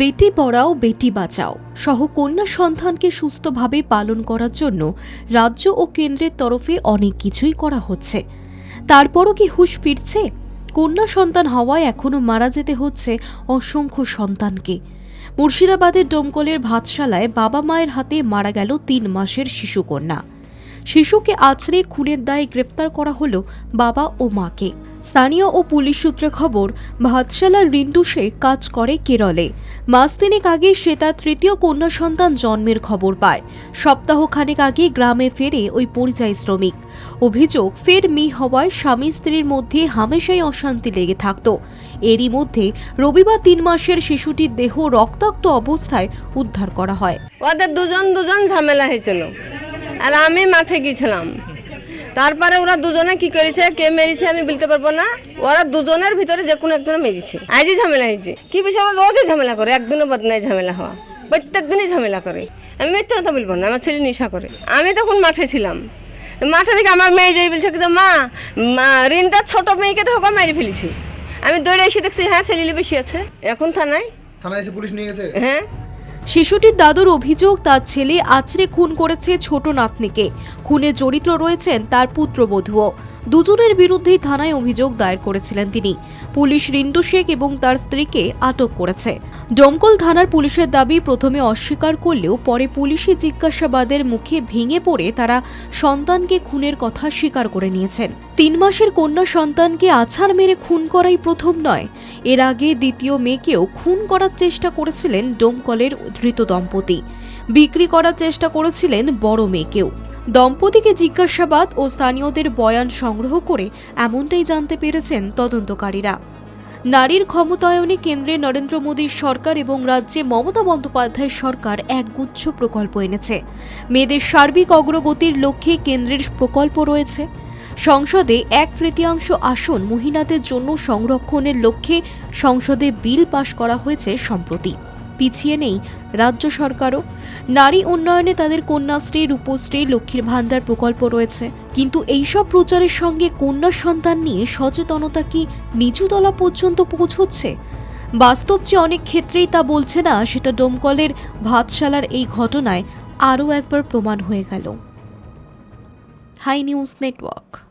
বেটি পড়াও, বেটি বাঁচাও সহ কন্যা সন্তানকে সুস্থভাবে পালন করার জন্য রাজ্য ও কেন্দ্রের তরফে অনেক কিছুই করা হচ্ছে। তারপরও কি হুশ ফিরছে? কন্যা সন্তান হওয়ায় এখনও মারা যেতে হচ্ছে অসংখ্য সন্তানকে। মুর্শিদাবাদের ডোমকলের ভাতশালায় বাবা মায়ের হাতে মারা গেল তিন মাসের শিশুকন্যা শিশুকে আছড়ে খুনের দায়ে গ্রেফতার করা হলো বাবা ও মাকে। স্থানীয় ও পুলিশ সূত্রে খবর, ভাতশালার রিন্টু শেখ কাজ করে কেরলে। মাস তিনেক আগে সে তার তৃতীয় কন্যা সন্তান জন্মের খবর পায়। সপ্তাহখানেক আগে গ্রামে ফেরে ওই পরিযায়ী শ্রমিক। অভিযোগ, ফের মেয়ে হওয়ায় স্বামী স্ত্রীর মধ্যে হামেশাই অশান্তি লেগে থাকত। এরই মধ্যে রবিবার তিন মাসের শিশুটির দেহ রক্তাক্ত অবস্থায় উদ্ধার করা হয়। ওদের দুজন দুজন ঝামেলা হয়েছিল। আর আমি মাঠে গিয়েছিলাম। তারপরে ওরা দুজনে কি করেছে কে মেরেছে আমি বলতে পারব না। ওরা দুজনের ভিতরে যে কোনো একজনে মেরেছে। আজই ঝামেলা হয়েছে। কি বিষয়? ওরা রোজই ঝামেলা করে। একদিনও বদনায় ঝামেলা হওয়া। প্রত্যেক দিনই ঝামেলা করে। আমি মিথ্যে কথা বলব না আমার ছেলে নেশা করে। আমি তখন মাঠে ছিলাম। মাঠে থেকে আমার মেয়ে যাই বলছে কি যে, মা রিনটার ছোট মেয়েকে তো হোকা মেরে ফেলেছি। আমি দৌড়ে এসে দেখছি হ্যাঁ ছেলে বেশি আছে। এখন থানায়? থানায় এসে পুলিশ নিয়ে গেছে? হ্যাঁ। শিশুটির দাদুর অভিযোগ, তার ছেলে আছড়ে খুন করেছে ছোট নাতনিকে। খুনে জড়িত রয়েছেন তার পুত্রবধূও। দুজনের বিরুদ্ধেই থানায় অভিযোগ দায়ের করেছিলেন তিনি। পুলিশ রিন্দু শেখ এবং তার স্ত্রীকে আটক করেছে। ডমকল থানার পুলিশের দাবি, প্রথমে অস্বীকার করলেও পরে পুলিশি জিজ্ঞাসাবাদের মুখে ভেঙে পড়ে তারা সন্তানকে খুনের কথা স্বীকার করে নিয়েছেন। তিন মাসের কন্যা সন্তানকে আছাড় মেরে খুন করাই প্রথম নয়। এর আগে দ্বিতীয় মেয়েকেও খুন করার চেষ্টা করেছিলেন ডোমকলের ধৃত দম্পতি। বিক্রি করার চেষ্টা করেছিলেন বড় মেয়েকেও। দম্পতিকে জিজ্ঞাসাবাদ ও স্থানীয়দের বয়ান সংগ্রহ করে এমনটাই জানতে পেরেছেন তদন্তকারীরা। নারীর ক্ষমতায়নে কেন্দ্রে নরেন্দ্র মোদীর সরকার এবং রাজ্যে মমতা বন্দ্যোপাধ্যায় সরকার একগুচ্ছ প্রকল্প এনেছে। মেয়েদের সার্বিক অগ্রগতির লক্ষ্যে কেন্দ্রের প্রকল্প রয়েছে। সংসদে এক তৃতীয়াংশ আসন মহিলাদের জন্য সংরক্ষণের লক্ষ্যে সংসদে বিল পাশ করা হয়েছে সম্প্রতি। পিছিয়ে নেই রাজ্য সরকারও। নারী উন্নয়নে তাদের কন্যাশ্রী, রূপশ্রী, লক্ষ্মীর ভাণ্ডার প্রকল্প রয়েছে। কিন্তু এইসব প্রচারের সঙ্গে কন্যা সন্তান নিয়ে সচেতনতা কি নিচুতলা পর্যন্ত পৌঁছচ্ছে? বাস্তব যে অনেক ক্ষেত্রেই তা বলছে না, সেটা ডোমকলের ভাতশালার এই ঘটনায় আরও একবার প্রমাণ হয়ে গেল। Hi news network.